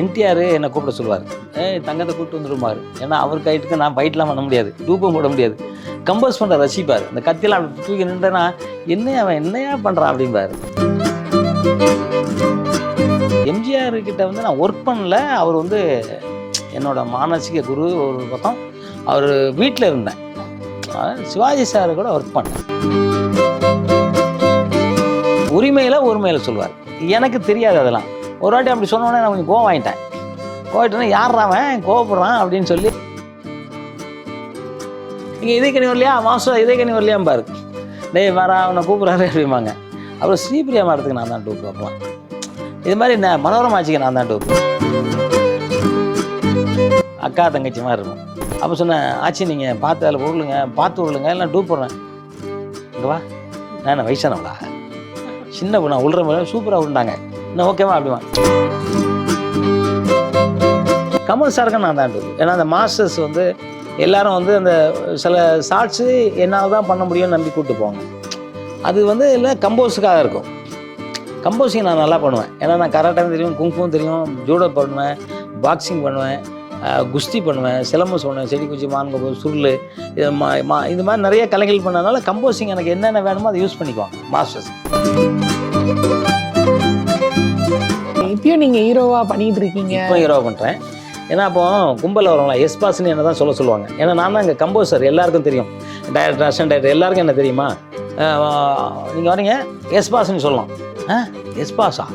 என்டிஆர் என்னை கூப்பிட சொல்லுவார். தங்கத்தை கூப்பிட்டு வந்துருமாரு ஏன்னா அவர் கைட்டுக்கு நான் ஃபைட்லாம் பண்ண முடியாது. டூப்பும் போட முடியாது. கம்போஸ் பண்ணுற ரசிப்பார். இந்த கத்தியெல்லாம் அப்படி தூக்கி நின்றேன்னா என்னையா அவன் என்னையா பண்ணுறான் அப்படிம்பாரு. எம்ஜிஆர் கிட்ட வந்து நான் ஒர்க் பண்ணல. அவர் வந்து என்னோட மானசீக குரு ஒரு பக்கம். அவர் வீட்டில் இருந்தேன். சிவாஜி சார் கூட ஒர்க் பண்ணேன். உரிமையில் உரிமையில் சொல்லுவார். எனக்கு தெரியாது அதெல்லாம். ஒரு வாட்டி அப்படி சொன்னோடனே நான் கொஞ்சம் கோவம் வாங்கிட்டேன் கோவிட்டோன்னே யார் அவன்? கோவப்படுறான் அப்படின்னு சொல்லி. நீங்கள் இதே கனி வரலையா? மாதம் இதே கனி வரலையா பாரு. டேய் வரா அவனை கூப்பிட்றாரு அப்படிம்பாங்க. அப்புறம் ஸ்ரீபிரியா மரத்துக்கு நான் தான் டூப் வைப்பேன் இது மாதிரி நான் மனோரமாச்சிக்கு நான் தான் டூப் அக்கா தங்கச்சி மாதிரி இருக்கும். அப்போ சொன்னேன் ஆச்சி நீங்கள் பார்த்து அதில் உருளுங்க பார்த்து உருளுங்க இல்லை டூப் போடுறேன் இங்கே வா. நான் என்ன சின்ன பொண்ணு உள்ற மாதிரி சூப்பராக உருண்டாங்க நான் ஓகேவா அப்படிமா கமல் சாருக்கு நான் தான் ஏன்னா அந்த மாஸ்டர்ஸ் வந்து எல்லாரும் வந்து அந்த சில ஷார்ட்ஸு என்னால் தான் பண்ண முடியும்னு நம்பி கூப்பிட்டு போவாங்க. அது வந்து இல்லை கம்போஸுக்காக இருக்கும். கம்போஸிங் நான் நல்லா பண்ணுவேன். ஏன்னா நான் கராட்டம் தெரியும் குங்ஃபும் தெரியும் ஜூடோ பண்ணுவேன் பாக்ஸிங் பண்ணுவேன் குஸ்தி பண்ணுவேன் சிலம்பம் பண்ணுவேன் செடி குச்சி மான்கோ சுருள் இது மா மா இது மாதிரி நிறைய கலைகள் பண்ணதுனால கம்போசிங் எனக்கு என்னென்ன வேணுமோ அதை யூஸ் பண்ணிக்குவாங்க மாஸ்டர்ஸ் இப்பயும் நீங்க ஹீரோவா பண்ணிட்டு இருக்கீங்க இப்போ ஹீரோ பண்ணுறேன் ஏன்னா அப்போ கும்பலில் வரவங்களா எஸ் பாஸ்ன்னு என்ன தான் சொல்ல சொல்லுவாங்க. ஏன்னா நான் தான் இங்கே கம்போசர் எல்லாருக்கும் தெரியும். டைரக்டர் அசிஸ்டன்ட் டைரக்டர் எல்லாருக்கும் என்ன தெரியுமா? நீங்கள் வரீங்க எஸ் பாஸ்ன்னு சொல்லலாம். ஆ எஸ் பாஸா?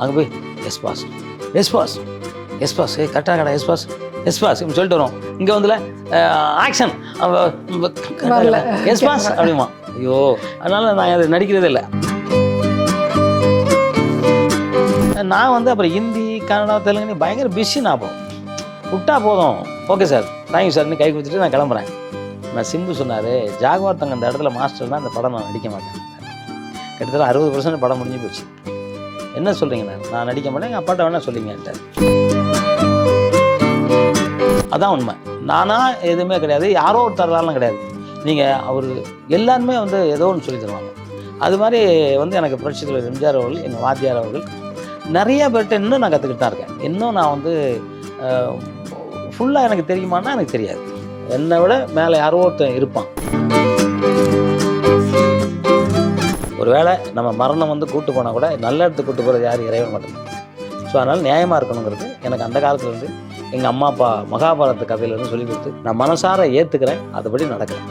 அங்கே போய் yes boss. Yes boss yes boss. ஏ கரெக்டாக கடை எஸ் பாஸ். எஸ் பாஸ் சொல்லிட்டு வரோம். இங்கே வந்துல ஆக்ஷன். எஸ் பாஸ் அப்படிமா. ஐயோ அதனால நான் அது நடிக்கிறதே இல்லை. நான் வந்து அப்புறம் ஹிந்தி கன்னடா தெலுங்கு பயங்கர பிஸி நான் அப்போ. விட்டா போதும். ஓகே சார் தேங்க்யூ சார்னு கை கொடுத்துட்டு நான் கிளம்புறேன். நான் சிம்பு சொன்னார் ஜாகுவார் தங்க அந்த இடத்துல மாஸ்டர்னா அந்த படம் நான் நடிக்க மாட்டேன். கிட்டத்தட்ட அறுபது பர்சன்ட் படம் முடிஞ்சு போச்சு. என்ன சொல்கிறீங்க நான் நான் நடிக்க மாட்டேன் எங்கள் அப்பாட்ட வேணால் சொல்லிங்கன்ட்டு அதான் உண்மை. நானா எதுவுமே கிடையாது. யாரோ ஒருத்தர்லாம் கிடையாது. நீங்கள் அவர் எல்லாருமே வந்து ஏதோ ஒன்று சொல்லி தருவாங்க. அது மாதிரி வந்து எனக்கு புரட்சி தலைவர் எம்ஜிஆர் அவர்கள் எங்கள் வாத்தியார் அவர்கள் நிறைய பேர்கிட்ட இன்னும் நான் கற்றுக்கிட்டு தான் இருக்கேன். இன்னும் நான் வந்து ஃபுல்லாக எனக்கு தெரியுமான்னா எனக்கு தெரியாது. என்னை விட மேலே யாரோ ஒருத்தன் இருப்பான். ஒருவேளை நம்ம மரணம் வந்து கூட்டு போனால் கூட நல்ல இடத்துக்கு கூட்டு போகிறது யார்? இறைவன் மட்டும்தான். ஸோ அதனால் நியாயமாக இருக்கணுங்கிறது எனக்கு அந்த காலத்துலேருந்து எங்கள் அம்மா அப்பா மகாபாரத கதையிலேருந்து சொல்லி கொடுத்து நான் மனசார ஏற்றுக்கிறேன் அதுபடி நடக்கிறேன்.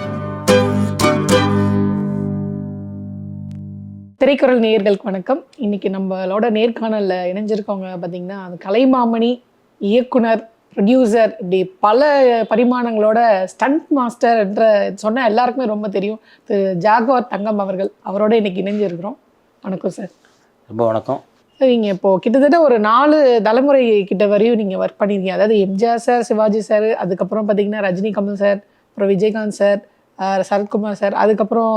திரைக்குறள் நேயர்களுக்கு வணக்கம். இன்னைக்கு நம்மளோட நேர்காணல்ல இணைஞ்சிருக்கவங்க பார்த்தீங்கன்னா அது கலைமாமணி இயக்குனர் ப்ரொடியூசர் இப்படி பல பரிமாணங்களோட ஸ்டண்ட் மாஸ்டர் என்ற சொன்ன எல்லாருக்குமே ரொம்ப தெரியும். திரு. ஜாகுவார் தங்கம் அவர்கள் அவரோட இன்னைக்கு இணைஞ்சிருக்கிறோம். வணக்கம் சார். ரொம்ப வணக்கம். நீங்கள் இப்போ கிட்டத்தட்ட ஒரு நாலு தலைமுறை கிட்ட வரையும் நீங்கள் ஒர்க் பண்ணியிருக்கீங்க அதாவது எம்ஜிஆர் சார் சிவாஜி சார் அதுக்கப்புறம் பார்த்தீங்கன்னா ரஜினி கமல் சார் அப்புறம் விஜயகாந்த் சார் சரத்குமார் சார் அதுக்கப்புறம்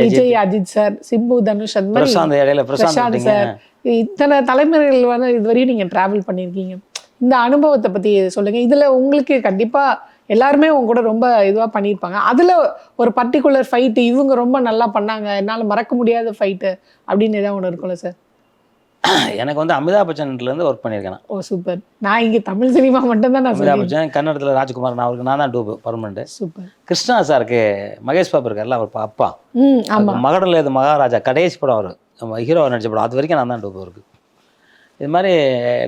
விஜய் அஜித். சார் சிம்பு தனுஷ் அந்த மாதிரி இடையில பிரசாந்த். சார். இத்தனை தலைமுறைகள் வந்து இதுவரையும் நீங்க டிராவல் பண்ணியிருக்கீங்க. இந்த அனுபவத்தை பத்தி சொல்லுங்க. இதுல உங்களுக்கு கண்டிப்பா எல்லாருமே உங்க கூட ரொம்ப இதுவா பண்ணியிருப்பாங்க. அதுல ஒரு பர்டிகுலர் ஃபைட்டு இவங்க ரொம்ப நல்லா பண்ணாங்க. என்னால மறக்க முடியாத ஃபைட்டு அப்படின்னு ஏதாவது ஒன்று இருக்கும்ல சார் எனக்கு வந்து அமிதாப் பச்சன்லேருந்து ஒர்க் பண்ணியிருக்கேன். Oh super. நான் இங்க தமிழ் சினிமா மட்டும் தான் நான் அமிதாப் பச்சன் கன்னடத்தில் ராஜ்குமார் நான் அவருக்கு நான் தான் டூப் பர்மனெண்ட் சூப்பர். கிருஷ்ணா சாருக்கு மகேஷ் பாபு இருக்கார்ல அவர் அப்பா. மகடல் இது மகாராஜா கடைசி படம் அவர். நம்ம ஹீரோ நடிச்ச படம். அது வரைக்கும் நான் தான் டூப் இருக்கு இது மாதிரி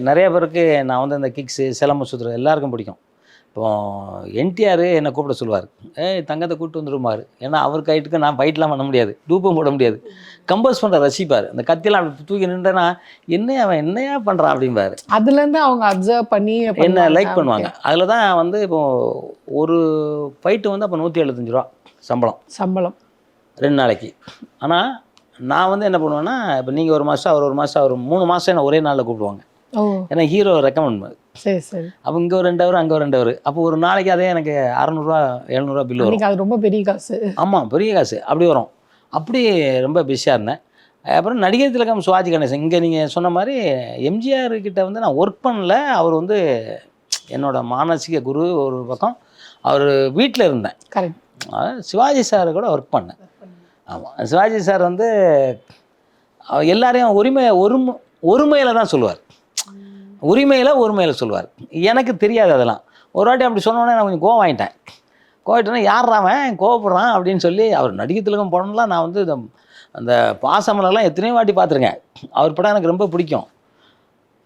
நிறைய பேருக்கு நான் வந்து இந்த கிக்ஸு சிலம்பு சுற்றுறது எல்லாருக்கும் பிடிக்கும். இப்போ என்டிஆர் என்னை கூப்பிட சொல்லுவார். ஏய் தங்கத்தை கூப்பிட்டு வந்துருமாரு ஏன்னா அவர் கைட்டுக்கு நான் ஃபைட்லாம் பண்ண முடியாது. டூப்பும் போட முடியாது. கம்போஸ் பண்ணுற ரசிப்பார் இந்த கத்தியெல்லாம் அப்படி தூக்கி நின்றேன்னா என்னையா அவன் என்னையா பண்ணுறான் அப்படிம்பாரு. அதுல இருந்து அவங்க அப்சர்வ் பண்ணி என்ன. லைக் பண்ணுவாங்க. அதில் தான் வந்து இப்போ ஒரு ஃபைட்டு வந்து அப்போ நூற்றி எழுபத்தஞ்சு ரூபா சம்பளம். சம்பளம். ரெண்டு நாளைக்கு. ஆனால் நான் வந்து என்ன பண்ணுவேன்னா இப்போ நீங்கள் ஒரு மாதம் அவர் ஒரு மாதம் அவர் மூணு மாதம் என்ன ஒரே நாளில் கூப்பிடுவாங்க. ஏன்னா ஹீரோ ரெக்கமெண்ட் சரி சரி. அப்போ இங்கே ஒரு ரெண்டு ஹவர் அங்கே ஒரு ரெண்டு ஹவர் அப்போ ஒரு நாளைக்கு அதே எனக்கு அறநூறுவா எழுநூறுவா பில் வரும். அது ரொம்ப பெரிய காசு. ஆமாம் பெரிய காசு. அப்படி வரும். அப்படி ரொம்ப பிஸியாக இருந்தேன். அப்புறம் நடிகர் திலகம் சிவாஜி கணேசன். இங்கே நீங்கள் சொன்ன மாதிரி எம்ஜிஆர் கிட்ட வந்து நான் ஒர்க் பண்ணல. அவர் வந்து என்னோட மானசீக குரு ஒரு பக்கம். அவர் வீட்டில் இருந்தேன். கரெக்ட் சிவாஜி சார் கூட ஒர்க் பண்ணேன். ஆமாம் சிவாஜி சார் வந்து அவர் எல்லாரையும் உரிமை ஒருமை ஒருமையில் தான் சொல்லுவார். உரிமையில் உரிமையில் சொல்லுவார் எனக்கு தெரியாது அதெல்லாம். ஒரு வாட்டி அப்படி சொன்னோன்னே நான் கொஞ்சம் கோவம் வாங்கிட்டேன் கோவிட்டேன்னா யார் அவன்? கோவப்படுறான்? அப்படின்னு சொல்லி அவர் நடிகை திலகம் படம்லாம் நான் வந்து இந்த அந்த பாசமலர்லாம் எத்தனையோ வாட்டி பார்த்துருக்கேன். அவர் படம் எனக்கு ரொம்ப பிடிக்கும்.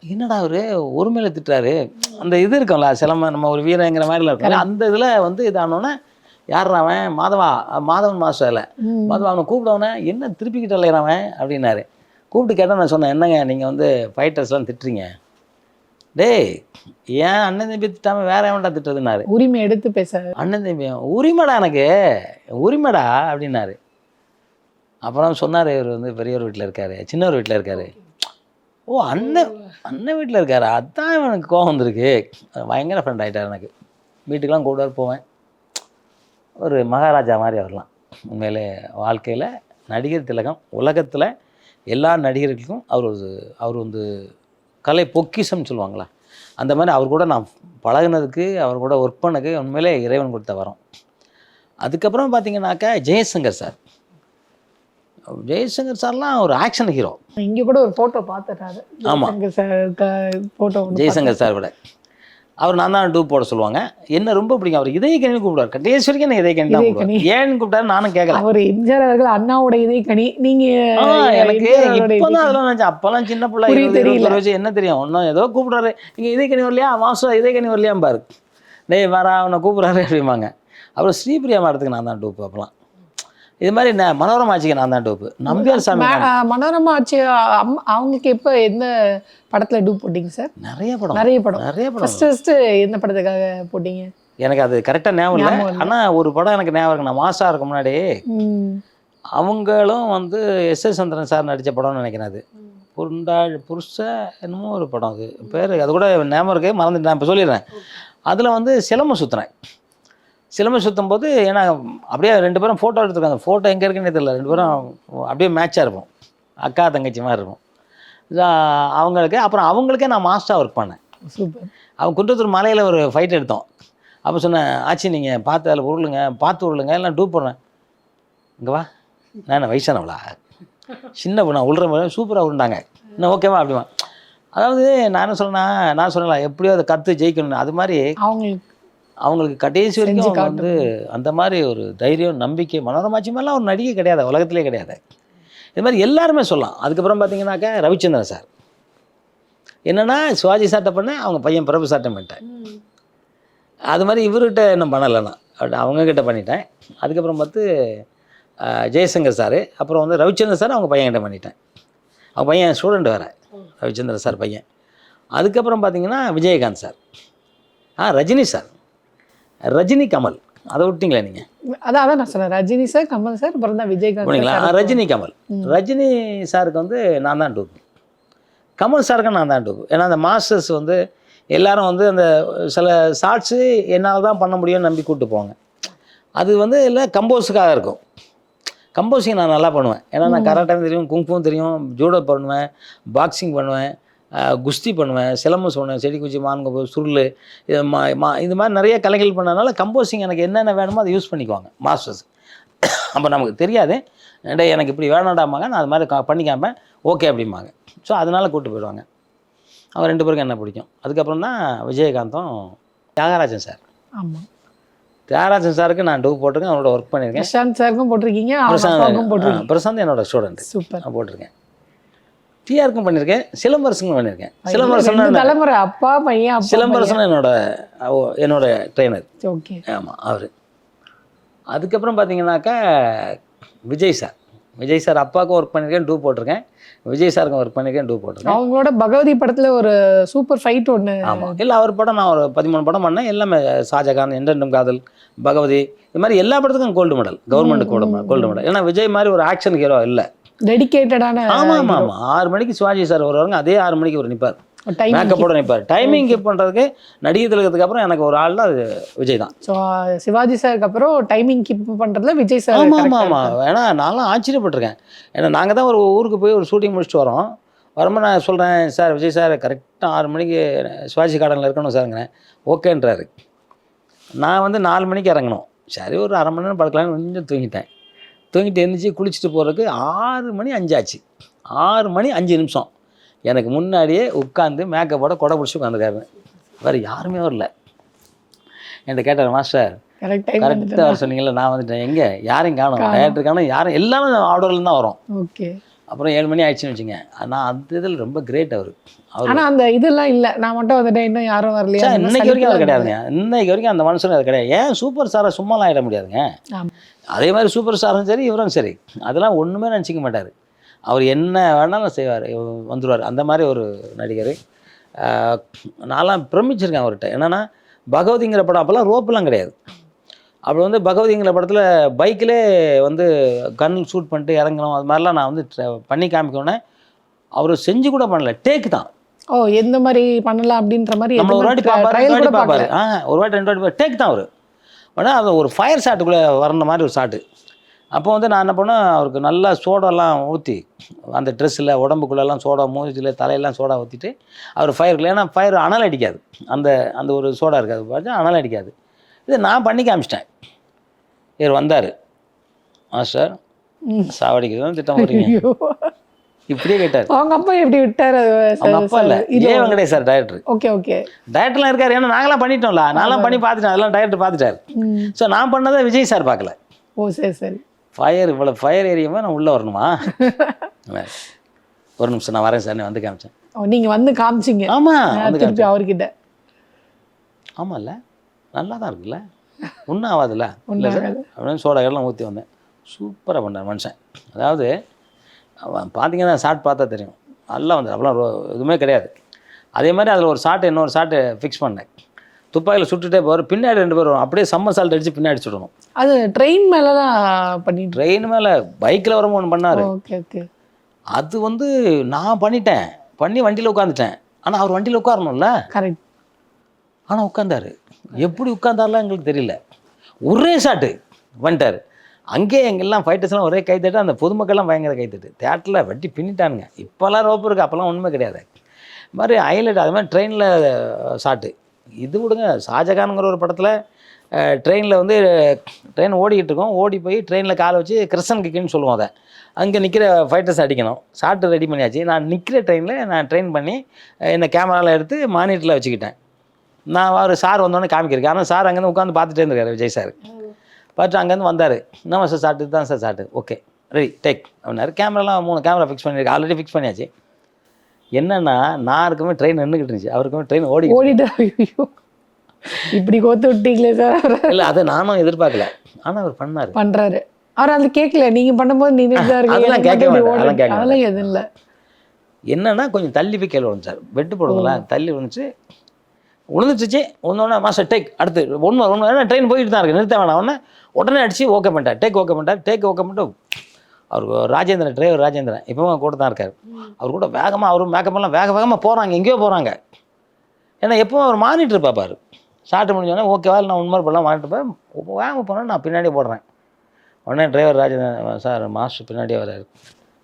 என்னடா அவரு? ஒருமையில் திட்டுறாரு. அந்த இது இருக்கும்ல சிலம நம்ம ஒரு வீரங்கிற மாதிரிலாம் இருக்கும்ல அந்த இதில் வந்து இதானோன்னே யார் அவன்? மாதவா? மாதவன் மாஸ்டரில். மாதவா அவனை கூப்பிடவனே என்ன திருப்பிக்கிட்டு இல்லையறவன் அப்படின்னாரு. கூப்பிட்டு கேட்டால் நான் சொன்னேன் என்னங்க நீங்கள் வந்து ஃபைட்டர்ஸ்லாம் திட்டுறீங்க. டேய் ஏன் அண்ணன் தம்பி திட்டாமல் வேற எவன்டா திட்டுறதுனாரு உரிமை எடுத்து பேச. அண்ணன் தம்பி உரிமைடா எனக்கு. உரிமைடா அப்படின்னாரு. அப்புறம் சொன்னார் இவர் வந்து பெரியவர் வீட்டில் இருக்காரு சின்னவர் வீட்டில் இருக்காரு. ஓ அண்ணன் அண்ணன் வீட்டில் இருக்காரு? அதான் எனக்கு கோவம் வந்திருக்கு. பயங்கர ஃப்ரெண்ட் ஆகிட்டார் எனக்கு. வீட்டுக்கெலாம் கூப்பிட்டு போவேன். ஒரு மகாராஜா மாதிரி அவர்லாம் உண்மையிலே வாழ்க்கையில் நடிகர் திலகம் உலகத்தில் எல்லா நடிகர்களுக்கும் அவர் ஒரு அவர் வந்து கலை பொக்கிஷம்னு சொல்லுவாங்களா அந்த மாதிரி அவர் கூட நான் பழகுனதுக்கு அவர் கூட ஒர்க் பண்ணதுக்கு உண்மையிலே இறைவன் கொடுத்த வரம். அதுக்கப்புறம் பார்த்தீங்கன்னாக்கா ஜெயசங்கர் சார். ஜெயசங்கர் சார்லாம் ஒரு ஆக்ஷன் ஹீரோ இங்க கூட ஒரு போட்டோ பார்த்துட்டாரு. ஆமா. போட்டோ ஜெய்சங்கர் சார் விட அவர் நான் தான் டூப் போட சொல்லுவாங்க. என்ன ரொம்ப பிடிக்கும் அவர் இதய கணி கூப்பிடுவார். கடைசி வரைக்கும் என்ன இதய கணி தான் ஏன்னு கூப்பிட்டாரு நானும் கேட்கல அவர் எம்ஜிஆர் அவர்கள் அண்ணாவோட இதே கனி நீங்க எனக்கு இப்போதான் இதய அதெல்லாம் நினைச்சேன். அப்பெல்லாம் சின்ன பிள்ளை தெரியல. வயசு என்ன தெரியும்? ஒன்றும் ஏதோ கூப்பிடுறாரு. இங்கே இதய கனி வரலையா? மாசம் இதய கனி வரலையாம் பாரு டேய் வரா அவனை கூப்பிடுறாரு அப்படிம்பாங்க. அப்புறம் ஸ்ரீபிரியா மாடத்துக்கு நான் தான் டூப்பு அப்பெல்லாம். இது மாதிரி நான் மனோரமாச்சிக்கு நான் தான் டூப்பு. நம்பியார் சாமி மனோரமா அம்- அவங்களுக்கு எப்ப எந்த படத்துல டூப் போட்டீங்க சார்? நிறைய படம். நிறைய படம். நிறைய படம். ஃபர்ஸ்ட் ஃபர்ஸ்ட் எந்த படத்துக்காக போட்டீங்க? எனக்கு அது கரெக்டாக ஞாபகம் இல்லை. ஆனால் ஒரு படம் எனக்கு ஞாபகம் இருக்கு. நான் மாசா இருக்க முன்னாடி. அவங்களும் வந்து எஸ் எஸ் சந்திரன் சார் நடித்த படம்னு நினைக்கிறேன் அது. புருண்டாள் புருஷ என்னமோ ஒரு படம் அது. பேர் அது கூட ஞாபகம் இருக்கு. மறந்துட்டு நான் இப்போ சொல்லிடுறேன். அதில் வந்து சிலம்பம் சுற்றுறேன் சிலம்பம் சுற்றும் போது ஏன்னா அப்படியே ரெண்டு பேரும் ஃபோட்டோ எடுத்துருக்காங்க. ஃபோட்டோ எங்கே இருக்குன்னு தெரியல. ரெண்டு பேரும் அப்படியே மேட்சாக இருப்போம். அக்கா தங்கச்சி மாதிரி இதா அவங்களுக்கு அப்புறம் அவங்களுக்கே நான் மாஸ்டராக ஒர்க் பண்ணேன். சூப்பர். அவன் குன்றத்தூர் மலையில் ஒரு ஃபைட் எடுத்தோம். அப்போ சொன்னேன் ஆச்சி நீங்கள் பார்த்து அதில் உருளுங்க பார்த்து உருளுங்க எல்லாம் டூப் போடுறேன். இங்கே வா. நான் என்ன வயசானவளா? சின்ன பொண்ணா உள்ற சூப்பராக உருண்டாங்க. இன்னும் ஓகேவா அப்படிமா அதாவது நான் என்ன சொன்னேன்னா நான் சொன்னேன் எப்படியோ அதை கற்று ஜெயிக்கணும் அது மாதிரி அவங்களுக்கு அவங்களுக்கு கடைசி வரைக்கும் வந்து அந்த மாதிரி ஒரு தைரியம் நம்பிக்கை மனோரமாச்சி மாதிரிலாம் ஒரு நடிகை கிடையாது. உலகத்திலே கிடையாது. இது மாதிரி எல்லாருமே சொல்லலாம். அதுக்கப்புறம் பார்த்தீங்கன்னாக்கா ரவிச்சந்திரன் சார். என்னன்னா சிவாஜி சார்ட்ட பண்ணேன் அவங்க பையன் பிரபு சார்ட்ட பண்ணிட்டேன். அது மாதிரி இவர்கிட்ட இன்னும் பண்ணலை நான். அப்படி அவங்கக்கிட்ட பண்ணிட்டேன். அதுக்கப்புறம் பார்த்து ஜெயசங்கர் சார் அப்புறம் வந்து ரவிச்சந்திரன் சார் அவங்க பையன்கிட்ட பண்ணிட்டேன். அவங்க பையன் ஸ்டூடெண்ட் வேறு ரவிச்சந்திரன் சார் பையன். அதுக்கப்புறம் பார்த்தீங்கன்னா விஜயகாந்த் சார். ஆ ரஜினி சார். ரஜினி கமல். அதை விட்டீங்களா நீங்கள் அதான் அதான் நான் சொன்னேன். ரஜினி சார் கமல் சார் அப்புறம் தான் விஜயகாந்த் ரஜினி கமல். ரஜினி சாருக்கு வந்து நான் தான் டூப். கமல் சாருக்கு நான் தான் டூப். ஏன்னா அந்த மாஸ்டர்ஸ் வந்து எல்லாரும் வந்து அந்த சில ஷார்ட்ஸு என்னால் தான் பண்ண முடியும்னு நம்பி கூப்பிட்டு போவாங்க. அது வந்து இல்லை கம்போஸுக்காக இருக்கும். கம்போஸிங் நான் நல்லா பண்ணுவேன். ஏன்னா நான் கராட்டம் தெரியும் குங்ஃபும் தெரியும் ஜூடோ பண்ணுவேன் பாக்ஸிங் பண்ணுவேன். குஸ்தி பண்ணுவேன் சிலம்பம் பண்ணுவேன் செடி குச்சி மான்கொம்பு சுருள் இது மா மா இது மாதிரி நிறைய கலைகள் பண்ணனால கம்போஸிங் எனக்கு என்னென்ன வேணுமோ அதை யூஸ் பண்ணிக்குவாங்க மாஸ்டர்ஸ் அப்போ நமக்கு தெரியாது. டேய் எனக்கு இப்படி வேணாண்டாமாங்க நான் அது மாதிரி க- பண்ணிக்காம ஓகே அப்படிம்பாங்க. ஸோ அதனால கூப்பிட்டு போயிடுவாங்க. அவன் ரெண்டு பேருக்கும் என்ன பிடிக்கும்? அதுக்கப்புறம் தான் விஜயகாந்தும் தியாகராஜன் சார். ஆமா. தியாகராஜன் சாருக்கு நான் டூ போட்டிருக்கேன் அவரோட ஒர்க் பண்ணியிருக்கேன். பிரசாந்த் சாருக்கும் போட்டிருக்கீங்க அவங்க பிரசாந்த் போட்டிருக்கீங்க. ஆ, பிரசாந்த் என்னோட ஸ்டூடெண்ட் சூப்பர். நான் போட்டிருக்கேன். டிஆருக்கும் பண்ணியிருக்கேன் சிலம்பரசனுக்கும் பண்ணியிருக்கேன் சிலம்பரசன் தலைமுறை அப்பா பையன் சிலம்பரசன் என்னோட என்னோட ட்ரெயினர் ஓகே. ஆமாம் அவர். அதுக்கப்புறம் பார்த்தீங்கன்னாக்கா விஜய் சார். விஜய் சார் அப்பாவுக்கும் ஒர்க் பண்ணியிருக்கேன் டூ போட்டிருக்கேன். விஜய் சாருக்கும் ஒர்க் பண்ணியிருக்கேன் டூ போட்டிருக்கேன். அவங்களோட பகவதி படத்துல ஒரு சூப்பர் ஃபைட் ஒண்ணு. ஆமாம் இல்லை அவர் படம் நான் ஒரு பதிமூணு படம் பண்ணேன். எல்லாமே ஷாஜகான் என்றென்றும் காதல் பகவதி இது மாதிரி எல்லா படத்துக்கும் gold medal government gold gold medal ஏன்னா விஜய் மாதிரி ஒரு ஆக்ஷன் ஹீரோ இல்லை. டெடிகேட்டடான ஆமாம் ஆமாம் ஆமாம் ஆறு மணிக்கு சிவாஜி சார் வருவாங்க அதே ஆறு மணிக்கு ஒரு நிற்பார் மேக்கப்போட நிற்பார் டைமிங் கீப் பண்ணுறதுக்கு நடிகை திலகத்துக்கு அப்புறம் எனக்கு ஒரு ஆள் தான் அது விஜய் தான். ஸோ சிவாஜி சாருக்கு அப்புறம் டைமிங் கீப் பண்றதுல விஜய் சார் ஆமாம் ஆமாம் ஆமாம் ஏன்னா நான்லாம் ஆச்சரியப்பட்டிருக்கேன். ஏன்னா நாங்கள் தான் ஒரு ஊருக்கு போய் ஒரு ஷூட்டிங் முடிச்சுட்டு வரோம். வரும்போது நான் சொல்கிறேன் சார் விஜய் சார் கரெக்டாக ஆறு மணிக்கு சிவாஜி கார்டனில் இருக்கணும் சாருங்கிறேன். ஓகேன்றாரு. நான் வந்து நாலு மணிக்கு இறங்கணும். சரி ஒரு அரை மணி நேரம் படுக்கலாம்னு கொஞ்சம் தூங்கிட்டேன். தூங்கிட்டு எழுந்திரிச்சு குளிச்சுட்டு போகிறதுக்கு ஆறு மணி அஞ்சாச்சு ஆறு மணி அஞ்சு நிமிஷம். எனக்கு முன்னாடியே உட்காந்து மேக்கப்போட கொடை பிடிச்சி உட்காந்துருக்காரு வேறு யாருமே வரல. என்கிட்ட கேட்டார் மாஸ்டர் கரெக்டாக வர சொன்னீங்கல்ல நான் வந்துட்டேன். எங்கே? யாரையும் காணும். டேரக்டர் காணும் யாரும் எல்லாமே ஆர்டர்ல தான் வரும். ஓகே அப்புறம் ஏழு மணி ஆயிடுச்சுன்னு வச்சுங்க ஆனால் அந்த இதில் ரொம்ப கிரேட் அவர். அவர் ஆனா அந்த இதெல்லாம் இல்ல. நான் மட்டும் வந்துட்டேன். இன்னும் யாரும் வரலையா? இன்னைக்கு வரைக்கும் அது கிடையாதுங்க. இன்னைக்கு வரைக்கும் அந்த மனுஷன் அது கிடையாது. ஏன் சூப்பர் ஸ்டாரை சும்மாலாம் ஆகிட முடியாதுங்க. அதே மாதிரி சூப்பர் ஸ்டாரும் சரி இவரும் சரி. அதெல்லாம் ஒன்றுமே நினச்சிக்க மாட்டார். அவர் என்ன வேணாலும் செய்வார். வந்துடுவார் அந்த மாதிரி ஒரு நடிகர். நான்லாம் பிரமிச்சிருக்கேன் அவர்கிட்ட. என்னென்னா பகவதிங்கிற படம் அப்போல்லாம் ரோப்பெல்லாம் கிடையாது. அப்போ வந்து பகவதிங்கிற படத்தில் பைக்கிலே வந்து கன் ஷூட் பண்ணிட்டு இறங்கணும் அது மாதிரிலாம் நான் வந்து பண்ணி காமிக்கணுன்னே அவர் செஞ்சு கூட பண்ணல. டேக் தான். ஓ எந்த மாதிரி பண்ணலாம் அப்படின்ற மாதிரி நம்ம ஒரு வாட்டி பார்ப்பாரு கூட வாட்டி பார்ப்பாரு ஆ ஒரு வாட்டி ரெண்டு வாட்டி டேக் தான் அவர். ஆனால் அது ஒரு ஃபயர் ஷாட்டுக்குள்ளே வரணும் மாதிரி ஒரு ஷாட்டு அப்போ வந்து நான் என்ன பண்ணேன் அவருக்கு நல்லா சோடாலாம் ஊற்றி அந்த ட்ரெஸ்ஸில் உடம்புக்குள்ளெல்லாம் சோடா மூஞ்சில் தலையெல்லாம் சோடா ஊற்றிட்டு அவர் ஃபயர் ஏன்னா ஃபயர் அனல் அடிக்காது. அந்த அந்த ஒரு சோடா இருக்காது பார்த்தா அனல் அடிக்காது. இதை நான் பண்ணி காமிச்சிட்டேன். இவர் வந்தார். மாஸ்டர் ம். சாவடிக்கிறது திட்டம் போடுறீங்க. இப்படியே கேட்டார். அவங்க அப்பா எப்படி விட்டாரு? அவங்க அப்பா இல்லை. ஏ Venkatesh sir director okay okay. டயட்லாம் இருக்காரு. ஏன்னா நாங்களாம் பண்ணிட்டோம்ல. நான்லாம் பண்ணி பார்த்துட்டேன். அதெல்லாம் டயட் பார்த்துட்டாரு. ஸோ நான் பண்ணதை விஜய் சார் பார்க்கல. ஓ சரி சரி. ஃபயர் இவ்வளோ ஃபயர் ஏரியாமல் நான் உள்ளே வரணுமா? ஒரு நிமிஷம் நான் வரேன் சார். நான் வந்து காமிச்சேன். ஓ நீங்க வந்து காமிச்சிங்க. ஆமாம் வந்து அவர்கிட்ட. ஆமாம்ல நல்லா தான் இருக்குல்ல? ஒன்றும் ஆகாதுல்ல இல்லை சார். அப்படின்னு சோடா எல்லாம் ஊற்றி வந்தேன். சூப்பராக பண்ணார் மனுஷன். அதாவது அவன் பார்த்தீங்கன்னா ஷார்ட் பார்த்தா தெரியும். நல்லா வந்து அப்போலாம் ரொ- எதுவுமே கிடையாது. அதே மாதிரி அதில் ஒரு ஷாட்டு இன்னொரு ஷாட்டு ஃபிக்ஸ் பண்ணேன். துப்பாக்கியில் சுட்டுட்டே போவார் பின்னாடி ரெண்டு பேரும் வரும். அப்படியே சம்மர் சால்ட் அடித்து பின்னாடி சுடணும் அது ட்ரெயின் மேலதான் பண்ணிட்டு ட்ரெயின் மேலே பைக்கில் வரவும் ஒன்று பண்ணார். ஓகே ஓகே அது வந்து நான் பண்ணிட்டேன். பண்ணி வண்டியில் உட்காந்துட்டேன் ஆனால் அவர் வண்டியில் உட்காரணும்ல? கரெக்ட் ஆனால் உட்காந்தாரு எப்படி உட்காந்தாருலாம் எங்களுக்கு தெரியல. ஒரே ஷாட்டு வந்துட்டார். அங்கேயே எங்கெல்லாம் ஃபைட்டர்ஸ்லாம் ஒரே கைத்தட்டு அந்த பொதுமக்கள்லாம் பயங்கர கைத்தட்டு தேட்டரில் வெட்டி பின்னிட்டானுங்க. இப்போல்லாம் ரோப்பு இருக்குது அப்போல்லாம் ஒன்றுமே கிடையாது. இது மாதிரி ஹைலைட் அது மாதிரி ட்ரெயினில் ஷாட்டு இது விடுங்க ஷாஜகானுங்கிற ஒரு படத்தில் ட்ரெயினில் வந்து ட்ரெயின் ஓடிக்கிட்டு இருக்கோம். ஓடி போய் ட்ரெயினில் காலை வச்சு கிருஷ்ணன் கிக்குன்னு சொல்லுவோம் அதை. அங்கே நிற்கிற ஃபைட்டர்ஸ் அடிக்கணும். ஷாட்டு ரெடி பண்ணியாச்சு. நான் நிற்கிற ட்ரெயினில் நான் ட்ரெயின் பண்ணி என்னை கேமராவில் எடுத்து மானிட்டரில் வச்சுக்கிட்டேன். நான் அவர் சார் வந்தோடனே காமிக்கிறேன் ஆனால் சார் அங்கேருந்து உட்காந்து பார்த்துட்டே இருந்திருக்காரு விஜய் சார். பார்த்துட்டு அங்கேருந்து வந்தார். நம்ம சார் சாட்டு தான் sir shot okay ready take அப்படின்னாரு. கேமராலாம் மூணு கேமரா ஃபிக்ஸ் பண்ணியிருக்கு. ஆல்ரெடி ஃபிக்ஸ் பண்ணியாச்சு. என்னன்னா நான் இருக்குமே ட்ரெயின் நின்றுக்கிட்டு இருந்துச்சு. அவருக்குமே ட்ரெயின் ஓடி ஓடிட்டு இப்படி கோத்து விட்டீங்களே சார். இல்லை அதை நானும் எதிர்பார்க்கல. ஆனால் அவர் பண்ணார். பண்றாரு. அவர் அது கேட்கல நீங்க பண்ணும்போது இருக்கீங்க. அதெல்லாம் கேட்க அதெல்லாம். கேட்க அதெல்லாம் எதுவும் இல்ல. என்னன்னா கொஞ்சம் தள்ளி போய் கீழே விழுந்துச்சார் வெட்டு போடுங்களா தள்ளி விழுந்துச்சு. விழுந்துச்சு ஒன்று மாஸ்டர் டேக் அடுத்து ஒன்று ஒன்று ட்ரெயின் போயிட்டு தான் இருக்கு. நிறுத்த வேணாம். ஒன்று உடனே அடிச்சு ஓகே பண்ணிட்டார். டேக் ஓகே பண்ணிட்டார். டேக் ஓகே பண்ணிட்டு அவருக்கு ராஜேந்திரன் டிரைவர் ராஜேந்திரன். இப்போவும் கூட தான் இருக்கார். அவர் கூட வேகமாக அவரும் மேக்கப்லாம் வேக வேகமாக போகிறாங்க எங்கேயோ போகிறாங்க ஏன்னா எப்பவும் அவர் மானிட்டர் பார்ப்பார் ஷார்ட் முடிஞ்சோடனே ஓகேவா நான் உண்மை பண்ணலாம் மானிட்டர் பார்ப்பேன் வேக போனால் நான் பின்னாடி போடுறேன். உடனே டிரைவர் ராஜேந்திரன் சார் மாஸ்டர் பின்னாடியே வராரு.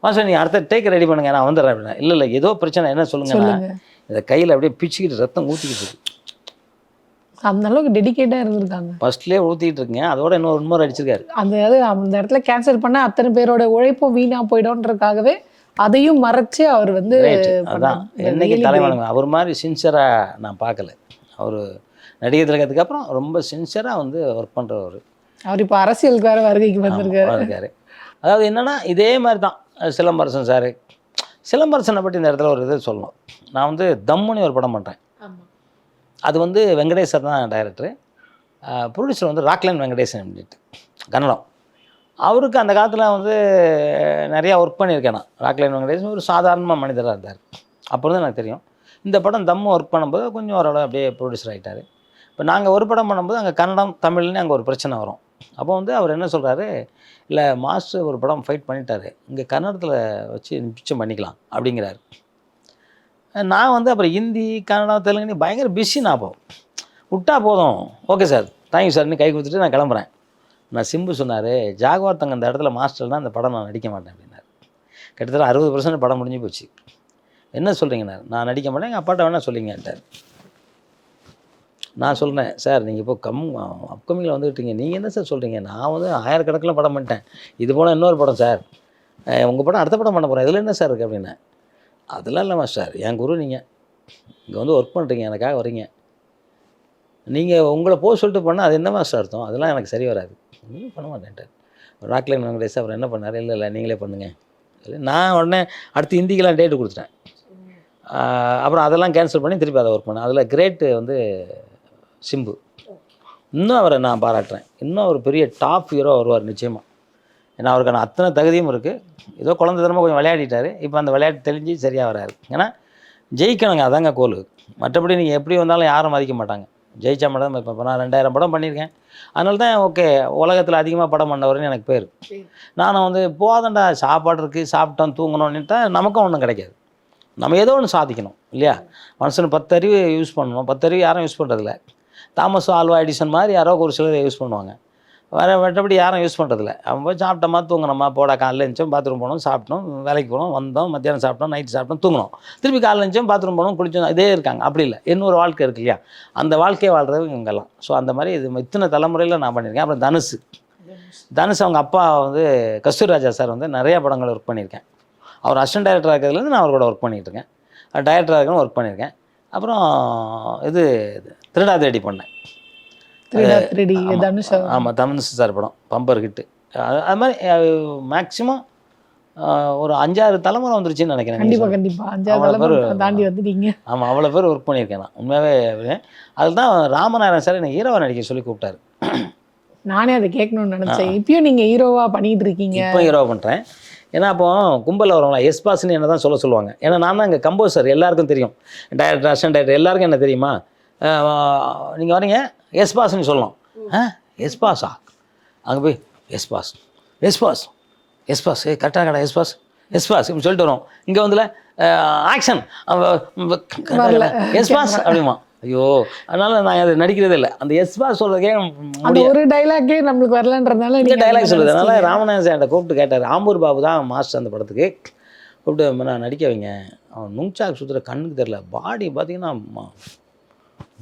மாஸ்டர் நீங்கள் அடுத்த டேக் ரெடி பண்ணுங்க. நான் வந்துடுறேன். அப்படின்னா இல்லை இல்லை ஏதோ பிரச்சனை. என்ன சொல்லுங்க. இதை கையில் அப்படியே பிச்சுக்கிட்டு ரத்தம் ஊற்றிக்கிட்டு இருக்கு. அந்த அளவுக்கு டெடிகேட்டா இருந்திருக்காங்க. ஃபர்ஸ்ட்லேயே ஊற்றிக்கிட்டு இருக்குங்க அதோட இன்னொரு இன்னொரு அடிச்சிருக்காரு. அந்த அது அந்த இடத்துல கேன்சல் பண்ண அத்தனை பேரோட உழைப்பும் வீணா போயிடும்ன்றதுக்காகவே அதையும் மறைச்சு அவர் வந்து அதான். என்னைக்கு தலைவணங்க அவர் மாதிரி சின்சியராக நான் பார்க்கல. அவர் நடிகர் திலகத்துக்கு அப்புறம் ரொம்ப சின்சியராக வந்து ஒர்க் பண்ணுறவர். அவர் இப்ப அரசியலுக்கு வேற வருகைக்கு வந்திருக்காரு. இருக்காரு அதாவது என்னன்னா இதே மாதிரி தான் சிலம்பரசன் சார். சிலம்பரசனை பற்றி இந்த இடத்துல ஒரு இது சொல்லணும். நான் வந்து தம்முன்னு ஒரு படம் பண்ணுறேன் அது வந்து வெங்கடேசர் தான் டைரக்டரு ப்ரொடியூசர் வந்து ராக்லைன் வெங்கடேசன் அப்படின்ட்டு கன்னடம். அவருக்கு அந்த காலத்தில் வந்து நிறையா ஒர்க் பண்ணியிருக்கேன் நான் ராக்லைன் வெங்கடேசன் ஒரு சாதாரணமாக மனிதராக இருந்தார். அப்போ தான் எனக்கு தெரியும். இந்த படம் தம்மு ஒர்க் பண்ணும்போது கொஞ்சம் ஓரளவு அப்படியே ப்ரொடியூசர் ஆகிட்டார் இப்போ நாங்கள் ஒரு படம் பண்ணும்போது அங்கே கன்னடம் தமிழ்னு அங்கே ஒரு பிரச்சனை வரும். அப்போ வந்து அவர் என்ன சொல்கிறாரு இல்லை மாஸ்டர் ஒரு படம் ஃபைட் பண்ணிட்டாரு. இங்கே கன்னடத்தில் வச்சு மிச்சம் பண்ணிக்கலாம் அப்படிங்கிறாரு. நான் வந்து அப்புறம் ஹிந்தி கன்னடா தெலுங்கு பயங்கர பிஸி நான் அப்போ. விட்டா போதும். ஓகே சார் தேங்க்யூ சார்னு கை கொடுத்துட்டு நான் கிளம்புறேன். நான் சிம்பு சொன்னார் ஜாகுவார் தங்க அந்த இடத்துல மாஸ்டர்னா அந்த படம் நான் நடிக்க மாட்டேன் அப்படின்னாரு. கிட்டத்தட்ட அறுபது பர்சன்ட் படம் முடிஞ்சு போச்சு. என்ன சொல்கிறீங்கண்ணா நான் நடிக்க மாட்டேன் எங்கள் அப்பாட்ட வேணால் சொல்லிங்கன்ட்டார் நான் சொல்கிறேன் சார் நீங்கள் இப்போ கம் அப்கமிங்கில் வந்துக்கிட்டீங்க நீங்கள் என்ன சார் சொல்கிறீங்க நான் வந்து ஆயிரக்கணக்கில் படம் பண்ணிட்டேன். இது போனால் இன்னொரு படம் சார் உங்கள் படம் அடுத்த படம் பண்ண போகிறேன் இதில் என்ன சார் இருக்குது அப்படின்னேன். அதெல்லாம் இல்லை மாஸ்டர் என் குரு நீங்கள் இங்கே வந்து ஒர்க் பண்ணுறீங்க எனக்காக வரீங்க நீங்கள் உங்களை போக சொல்லிட்டு பண்ணால் அது என்ன மாஸ்டர் அர்த்தம்? அதெல்லாம் எனக்கு சரி வராது. ஒன்றும் பண்ண மாட்டேன்ட்டார் ராக்லைன் வெங்கடேஷ் அவர் என்ன பண்ணார்? இல்லை இல்லை நீங்களே பண்ணுங்கள் நான் உடனே அடுத்து ஹிந்திக்கெலாம் டேட்டு கொடுத்துட்டேன். அப்புறம் அதெல்லாம் கேன்சல் பண்ணி திருப்பி அதை ஒர்க் பண்ணேன். அதில் கிரேட்டு வந்து சிம்பு. இன்னும் அவரை நான் பாராட்டுறேன். இன்னும் அவர் பெரிய டாப் ஹீரோ வருவார் நிச்சயமாக ஏன்னா அவருக்கான அத்தனை தகுதியும் இருக்குது ஏதோ குழந்தைத்தனமாக கொஞ்சம் விளையாடிட்டாரு. இப்போ அந்த விளையாட்டு தெளிஞ்சு சரியாக வராரு. ஏன்னா ஜெயிக்கணுங்க. அதாங்க கோல் மற்றபடி நீங்கள் எப்படி வந்தாலும் யாரும் மதிக்க மாட்டாங்க. ஜெயிச்சா மட்டும் இப்போ இப்போ நான் ரெண்டாயிரம் படம் பண்ணியிருக்கேன். அதனால தான் ஓகே உலகத்தில் அதிகமாக படம் பண்ணவர்னு எனக்கு பேர். நான் வந்து போதண்டா சாப்பாடு இருக்குது சாப்பிட்டோம் தூங்கணும்னுட்டா நமக்கும் ஒன்றும் கிடைக்காது. நம்ம ஏதோ ஒன்று சாதிக்கணும் இல்லையா? மனுஷன் பத்தறிவு யூஸ் பண்ணணும். பத்தறிவு யாரும் யூஸ் பண்ணுறதில்ல தாமஸ் ஆல்வா எடிசன் மாதிரி யாரோ ஒரு சிலர் யூஸ் பண்ணுவாங்க. வேறு மற்றபடி யாரும் யூஸ் பண்ணுறதில்ல அவன் போய் சாப்பிட்டோமா தூங்கினோமா போடா காலைல இருந்துச்சோம் பாத்ரூம் போனோம் சாப்பிட்டோம் வேலைக்கு போனோம் வந்தோம் மத்தியானம் சாப்பிட்டோம் நைட் சாப்பிட்டோம் தூங்கினோம். திருப்பி காலைல இருந்துச்சோம் பாத்ரூம் போனோம் குளிச்சோம் இதே இருக்காங்க. அப்படி இல்லை. இன்னொரு வாழ்க்கை இருக்கு இல்லையா? அந்த வாழ்க்கையை வாழ்கிறது இவங்கெல்லாம் ஸோ அந்த மாதிரி இது இத்தனை தலைமுறையில் நான் பண்ணியிருக்கேன். அப்புறம் தனுஷ் தனுஷ் அவங்க அப்பா வந்து கஸ்தூர்ராஜா சார் வந்து நிறைய படங்கள் ஒர்க் பண்ணியிருக்கேன். அவர் அசிஸ்டன்ட் டைரக்டராக இருக்கிறதுலேருந்து நான் அவர் கூட ஒர்க் பண்ணிகிட்டு இருக்கேன் டைரக்டராக இருக்கணும் ஒர்க் பண்ணியிருக்கேன். அப்புறம் இது திருடா தேடி பண்ணேன். ஆமாம் தனுஷ். சார் படம் பம்பர் ஹிட்டு. அது மாதிரி மேக்ஸிமம் ஒரு அஞ்சாறு தலைமுறை வந்துருச்சுன்னு நினைக்கிறேன் கண்டிப்பா கண்டிப்பா. அஞ்சாவது அவ்வளவு தலைமுறை பேரு- தாண்டி வந்துட்டீங்க. ஆமாம் அவ்வளோ பேர் ஒர்க் பண்ணியிருக்கேன் நான். உண்மையாகவே அதில் தான் ராமநாதன் சார் என்னை ஹீரோவை நடிக்க சொல்லி கூப்பிட்டாரு. நானே அதை கேட்கணும்னு நினைச்சேன். இப்பயும் நீங்க ஹீரோவா பண்ணிட்டு இருக்கீங்க. இப்போ ஹீரோ பண்ணுறேன் ஏன்னா அப்போ கும்பலில் வரவங்களா எஸ் பாஸ்ன்னு என்ன தான் சொல்ல சொல்லுவாங்க. ஏன்னா நான் தான் இங்கே கம்போசர் எல்லாருக்கும் தெரியும். டைரக்டர் அசிஸ்டன்ட் டைரக்டர் எல்லாருக்கும் என்ன தெரியுமா? நீங்கள் வரீங்க? எஸ் பாஸ்ன்னு சொல்லணும். ஆ எஸ் பாஸா அங்கே போய் yes boss yes boss yes boss ஏ கரெக்டாக கடை எஸ் பாஸ் எஸ் பாஸ் இப்படி சொல்லிட்டு வரோம். இங்கே வந்துல ஆக்ஷன் எஸ் பாஸ் அப்படிமா. ஐயோ அதனால நான் அதை நடிக்கிறதே இல்லை. அந்த எஸ் பாஸ் சொல்கிறதுக்கே அந்த ஒரு டைலாக்கே நம்மளுக்கு வரலன்றதுனால இந்த டைலாக் சொல்லுது அதனால ராமநாதன் என்கிட்ட கூப்பிட்டு கேட்டார். ஆம்பூர் பாபு தான் மாஸ்டர் அந்த படத்துக்கு. கூப்பிட்டு "அம்மா, நான் நடிக்க வைங்க. அவன் நுங்சாக் சுற்றுற கண்ணுக்கு தெரில பாடி பார்த்தீங்கன்னா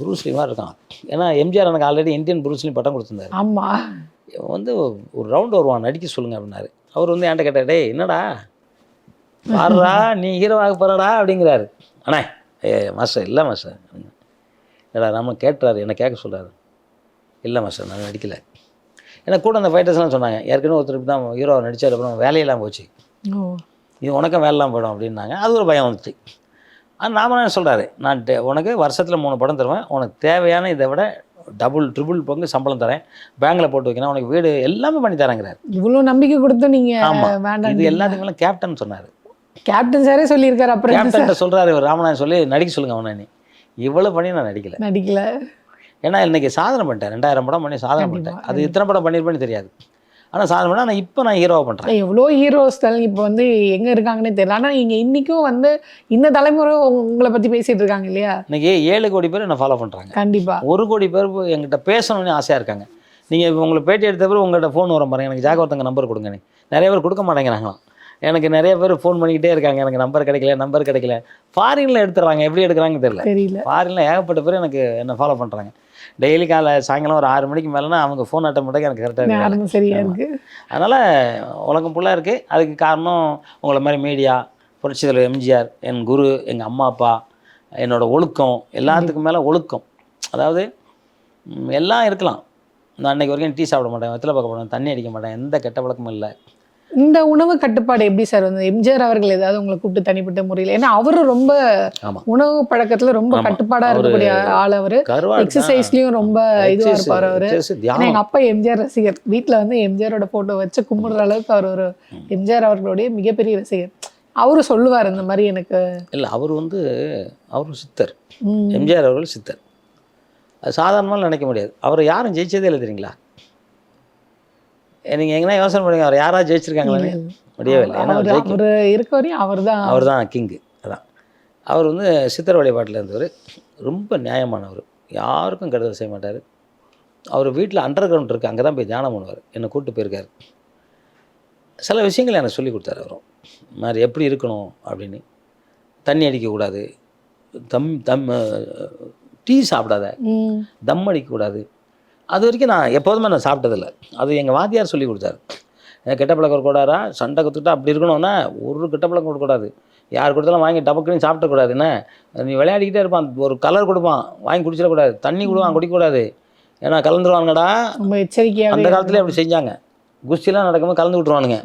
புரூஸ்லி மாதிரி இருக்கான். ஏன்னா எம்ஜிஆர் எனக்கு ஆல்ரெடி இந்தியன் புரூஸ்லி பட்டம் கொடுத்துருந்தாரு. ஆமா. இவன் வந்து ஒரு ரவுண்ட் வருவான் நடிக்க சொல்லுங்க அப்படின்னாரு. அவர் வந்து என்கிட்ட கேட்டார் டேய் என்னடா? பாருடா நீ ஹீரோவாக போறடா அப்படிங்கிறாரு. அண்ணே ஏ மாஸ்டர் இல்லை மாஸ்டர் இல்லைடா நம்ம கேட்டுறாரு என்னை கேட்க சொல்கிறாரு இல்லை மாஸ்டர் நான் நடிக்கல. ஏன்னா கூட அந்த ஃபைட்டர்ஸ்லாம் சொன்னாங்க ஏற்கனவே ஒருத்தர் இப்படி தான் ஹீரோ நடிச்சார் அப்புறம் வேலையெல்லாம் போச்சு. இது உனக்கும் வேலைலாம் போயிடும் அப்படின்னாங்க. அது ஒரு பயம் வந்துச்சு. நாம என்ன சொல்கிறாரு நான் உனக்கு வருஷத்தில் மூணு படம் தருவேன். உனக்கு தேவையான இதை விட டபுள் ட்ரிபிள் பங்கு சம்பளம் தரேன். பேங்க்கில் போட்டு வைக்கிறேன் உனக்கு வீடு எல்லாமே பண்ணி தரேங்கிறாரு. இவ்வளவு நம்பிக்கை கொடுத்து நீங்க ஆமா. வேண்டாம் இது எல்லாத்துக்கும் கேப்டன் சொன்னார். கேப்டன் சாரே சொல்லியிருக்காரு அப்புறம் கேப்டன் சொல்கிறாரு இவர் ராமநாதன் சொல்லி நடிக்க சொல்லுங்க அவனை நீ. இவ்வளோ பண்ணி நான் நடிக்கல. நடிக்கல. ஏன்னா இன்னைக்கு சாதனை பண்ணிட்டேன் ரெண்டாயிரம் படம் பண்ணி சாதனை பண்ணிட்டேன் அது இத்தனை படம் பண்ணியிருப்பேன்னு தெரியாது. ஆனால் சாதனை பண்ண ஆனால் இப்போ நான் ஹீரோவாக பண்ணுறேன் எவ்வளோ ஹீரோஸ் இப்போ வந்து எங்க இருக்காங்கன்னே தெரியல. ஆனா நீங்க இன்னைக்கும் வந்து இந்த தலைமுறை உங்க- உங்களை பத்தி பேசிட்டு இருக்காங்க இல்லையா? இன்னைக்கு ஏழு கோடி பேர் என்னை ஃபாலோ பண்ணுறாங்க கண்டிப்பா. ஒரு கோடி பேர் போய் என்கிட்ட பேசணும்னு ஆசையாக இருக்காங்க. நீங்கள் இப்போ உங்களை பேட்டி எடுத்த பிறகு உங்கள்கிட்ட ஃபோன் வரும் பாருங்க. எனக்கு ஜாகவத்தங்க நம்பர் கொடுங்க நீ நிறைய பேர் கொடுக்க மாட்டேங்கிறாங்களாம். எனக்கு நிறைய பேர் ஃபோன் பண்ணிக்கிட்டே இருக்காங்க. எனக்கு நம்பர் கிடைக்கல நம்பர் கிடைக்கல. ஃபாரினில் எடுத்துறாங்க எப்படி எடுக்கிறாங்கன்னு தெரியல. தெரியல. ஃபாரினில் ஏகப்பட்ட பேர் எனக்கு என்ன ஃபாலோ பண்ணுறாங்க டெய்லி காலை சாயங்காலம் ஒரு ஆறு மணிக்கு மேலேனா அவங்க ஃபோன் அட்டன் பண்ணுறதுக்கு எனக்கு கரெக்டாக இருக்கு நேரம் சரியா இருக்கு. அதனால் உலகம் ஃபுல்லாக இருக்குது அதுக்கு காரணம் உங்களை மாதிரி மீடியா புரட்சித் தலைவர் எம்ஜிஆர் என் குரு எங்கள் அம்மா அப்பா என்னோட ஒழுக்கம் எல்லாத்துக்கும் மேலே ஒழுக்கம். அதாவது எல்லாம் இருக்கலாம். நான் அன்னைக்கு வரைக்கும் டீ சாப்பிட மாட்டேன் வெத்தலை பார்க்க மாட்டேன் தண்ணி அடிக்க மாட்டேன் எந்த கெட்ட பழக்கமும் இல்லை. இந்த உணவு கட்டுப்பாடு எப்படி சார் வந்து எம்ஜிஆர் அவர்கள் ஏதாவது உங்களை கூப்பிட்டு தனிப்பட்ட முறையில்? ஏன்னா அவரு ரொம்ப. உணவு பழக்கத்துல ரொம்ப. கட்டுப்பாடா இருக்கக்கூடிய ஆள் அவரு. எக்ஸசைஸ்லயும் ரொம்ப இதுவா இருப்பாரு அவரு. எங்க அப்பா எம்ஜிஆர் ரசிகர். வீட்ல வந்து எம்ஜிஆரோட போட்டோ வச்சு கும்பிடுற அளவுக்கு அவர் ஒரு எம்ஜிஆர் அவர்களுடைய மிகப்பெரிய ரசிகர். அவரு சொல்லுவார் இந்த மாதிரி எனக்கு. இல்லை அவர் வந்து அவர் சித்தர். எம்ஜிஆர் அவர்கள் சித்தர். அது சாதாரணமாக நினைக்க முடியாது. அவர் யாரும் ஜெயிச்சதே இல்லை தெரியுங்களா? நீங்கள் எங்கன்னா யோசனை பண்ணுங்க அவர் யாராவது ஜெயிச்சிருக்காங்களான்னு முடியவே இல்லை. ஏன்னா அவர் அவரு ஜெயிக்க அவரு இருக்க வரையும் அவர் தான் அவர் தான் கிங்கு அதான். அவர் வந்து சித்தர் வழிபாட்டில் இருந்தவர். ரொம்ப நியாயமானவர். யாருக்கும் கெடுதல் செய்ய மாட்டார். அவர் வீட்டில் அண்டர் கிரவுண்ட் இருக்குது அங்கே தான் போய் தியானம் பண்ணுவார். என்னை கூப்பிட்டு போயிருக்காரு. சில விஷயங்கள் எனக்கு சொல்லி கொடுத்தாரு அவரும். இந்த மாதிரி எப்படி இருக்கணும் அப்படின்னு. தண்ணி அடிக்கக்கூடாது தம் தம் டீ சாப்பிடாத. தம் அடிக்கக்கூடாது அது வரைக்கும் நான் எப்போதுமே நான் சாப்பிட்டதில்ல. அது எங்கள் வாத்தியார் சொல்லி கொடுத்தாரு. கெட்ட பழக்கம் இருக்கக்கூடாதா சண்டை கற்றுக்கிட்டா அப்படி இருக்கணும்னா ஒரு கெட்ட பழக்கம் இருக்கக்கூடாது யார் கொடுத்தாலும் வாங்கி டபக்குன்னு சாப்பிடக்கூடாது. என்ன? நீ விளையாடிக்கிட்டே இருப்பான். ஒரு கலர் கொடுப்பான். வாங்கி குடிச்சிடக்கூடாது. தண்ணி கொடுவான். குடிக்கக்கூடாது. ஏன்னா கலந்துருவானுங்கடா. ரொம்ப எச்சரிக்கையாகவே அந்த காலத்துல அப்படி செஞ்சாங்க. குஸ்திலாம் நடக்கும்போது கலந்து விட்ருவானுங்க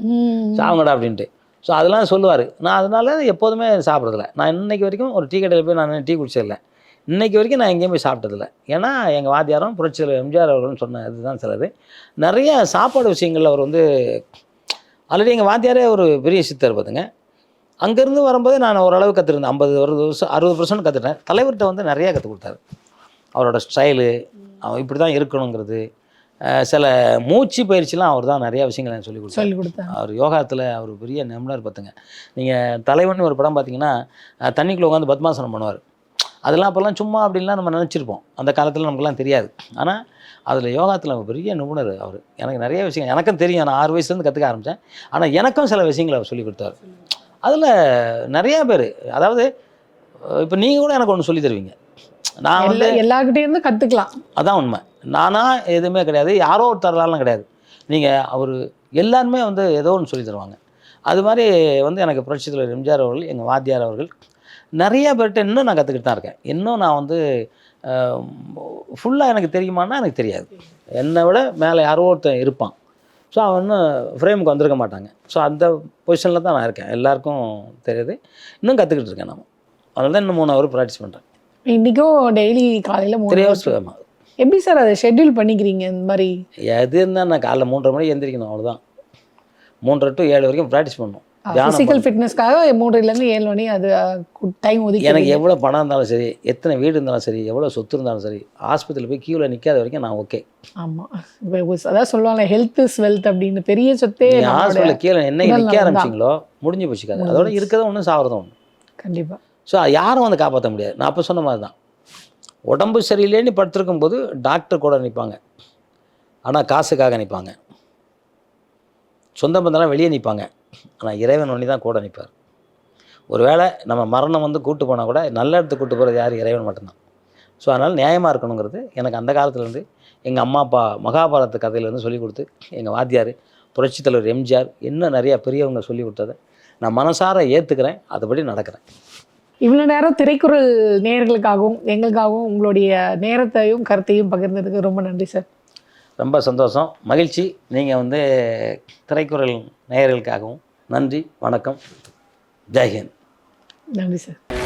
சாவுங்கடா அப்படின்ட்டு. ஸோ அதெல்லாம் சொல்லுவார். நான் அதனால எப்போதுமே சாப்பிட்றதில்ல. நான் இன்னைக்கு வரைக்கும் ஒரு டீ கடையில் போய் நான் டீ குடிச்சதில்ல. இன்னைக்கு வரைக்கும் நான் எங்கேயும் போய் சாப்பிட்டதில்ல. ஏன்னா எங்கள் வாத்தியாரும் புரட்சியில் எம்ஜிஆர் அவர்களும் சொன்ன இதுதான் சிலது. நிறைய சாப்பாடு விஷயங்களில் அவர் வந்து ஆல்ரெடி எங்கள் வாத்தியாரே ஒரு பெரிய சித்தர் பார்த்துங்க அங்கேருந்து வரும்போது நான் ஓரளவு கற்றுருந்தேன் ஐம்பது அறுபது வருஷம் அறுபது பர்சன்ட் கற்றுட்டேன் தலைவர்கிட்ட வந்து நிறையா கற்றுக் கொடுத்தாரு. அவரோட ஸ்டைலு அவன் இப்படி தான் இருக்கணுங்கிறது சில மூச்சு பயிற்சிலாம் அவர் தான் நிறையா விஷயங்கள் எனக்கு சொல்லி கொடுத்தாரு. சொல்லி கொடுத்தாங்க அவர் யோகாத்தில் அவர் பெரிய நிபுணர் பார்த்துங்க நீங்கள் தலைவன் ஒரு படம் பார்த்தீங்கன்னா தண்ணிக்குள்ளே உட்காந்து பத்மாசனம் பண்ணுவார். அதெல்லாம் அப்போல்லாம் சும்மா அப்படின்லாம் நம்ம நினச்சிருப்போம். அந்த காலத்தில் நமக்குலாம் தெரியாது. ஆனால் அதில் யோகாத்தில் பெரிய நிபுணர் அவர். எனக்கு நிறைய விஷயங்கள் எனக்கும் தெரியும். நான் ஆறு வயசுலேருந்து கற்றுக்க ஆரம்பித்தேன் ஆனால் எனக்கும் சில விஷயங்களை அவர் சொல்லி கொடுத்தாரு. அதில் நிறையா பேர் அதாவது இப்போ நீங்கள் கூட எனக்கு ஒன்று சொல்லி தருவீங்க. நான் வந்து எல்லா எல்லார்கிட்டயும் இருந்து கத்துக்கலாம். அதான் உண்மை. நானா எதுவுமே கிடையாது. யாரோ ஒருத்தராலாம் கிடையாது. நீங்கள் அவர் எல்லாருமே வந்து ஏதோ ஒன்று சொல்லி தருவாங்க. அது மாதிரி வந்து எனக்கு புரட்சி தலைவர் எம்ஜிஆர் அவர்கள் எங்கள் வாத்தியார் அவர்கள் நிறைய பேர்கிட்ட இன்னும் நான் கற்றுக்கிட்டு தான் இருக்கேன். இன்னும் நான் வந்து ஃபுல்லாக எனக்கு தெரியுமான்னா எனக்கு தெரியாது. என்னை விட மேலே யாரோ ஒருத்தன் இருப்பான். ஸோ அவன் இன்னும் ஃப்ரேமுக்கு வந்திருக்க மாட்டாங்க. ஸோ அந்த பொசிஷனில் தான் நான் இருக்கேன். எல்லாருக்கும் தெரியுது. இன்னும் கற்றுக்கிட்டு இருக்கேன் நான் அதனால தான் இன்னும் மூணு ஹவர் ப்ராக்டிஸ் பண்ணுறேன் இன்னைக்கும் டெய்லி காலையில த்ரீ. ஹவர்ஸ் எப்படி சார் அதை ஷெட்யூல் பண்ணிக்கிறீங்க இந்த மாதிரி? எது இருந்தால் நான் காலைல மூன்றரை மணிக்கு எந்திரிக்கணும் அவ்வளோதான் மூன்றரை டு ஏழு வரைக்கும் ப்ராக்டிஸ் பண்ணணும். ஃபிசிக்கல் ஃபிட்னஸ்க்காக மூன்றுல இருந்து ஏழு மணி அது டைம் ஒதுக்கி எனக்கு எவ்வளோ பணம் இருந்தாலும் சரி எத்தனை வீடு இருந்தாலும் சரி எவ்வளோ சொத்து இருந்தாலும் சரி ஆஸ்பத்திரியில் போய் கியூவில் நிற்காத வரைக்கும் நான் ஓகே ஆமா. இப்ப ஒரு- அதான் சொல்லுவாங்க ஹெல்த் இஸ் வெல்த் அப்படின்னு. பெரிய சொத்தே ஹாஸ்பிட்டலில் கீழே உடல் நிற்க. ஆரம்பிச்சிங்களோ முடிஞ்சு போச்சு கதை அதோட இருக்கிறதும் ஒன்று சாகிறதும் ஒன்று கண்டிப்பா. ஸோ யாரும் வந்து காப்பாற்ற முடியாது. நான் அப்போ சொன்ன மாதிரி தான் உடம்பு சரியில்லைன்னு படுத்திருக்கும் போது டாக்டர் கூட நிற்பாங்க ஆனால் காசுக்காக நிற்பாங்க சொந்த பந்தம்லாம் வெளியே நிற்பாங்க ஆனால் இறைவன் ஒன்றி தான் கூட நிற்பார் ஒருவேளை நம்ம மரணம் வந்து கூட்டு போனால் கூட நல்ல இடத்துக்கு கூட்டு போகிறது யார்? இறைவன் மட்டும்தான். ஸோ அதனால் நியாயமாக இருக்கணுங்கிறது எனக்கு அந்த காலத்துலேருந்து எங்கள் அம்மா அப்பா மகாபாரத கதையிலேருந்து சொல்லிக் கொடுத்து எங்கள் வாத்தியார் புரட்சித் தலைவர் எம்ஜிஆர் இன்னும் நிறையா பெரியவங்க சொல்லி கொடுத்ததை நான் மனசார ஏற்றுக்கிறேன் அதுபடி நடக்கிறேன். இவ்வளோ நேரம் திரைக்குறள் நேர்களுக்காகவும் எங்களுக்காகவும் உங்களுடைய நேரத்தையும் கருத்தையும் பகிர்ந்ததுக்கு ரொம்ப நன்றி சார். ரொம்ப சந்தோஷம். மகிழ்ச்சி. நீங்கள் வந்து திரைக்குறள் நேயர்களுக்காகவும். நன்றி. வணக்கம். ஜெய்ஹிந்த் நன்றி சார்.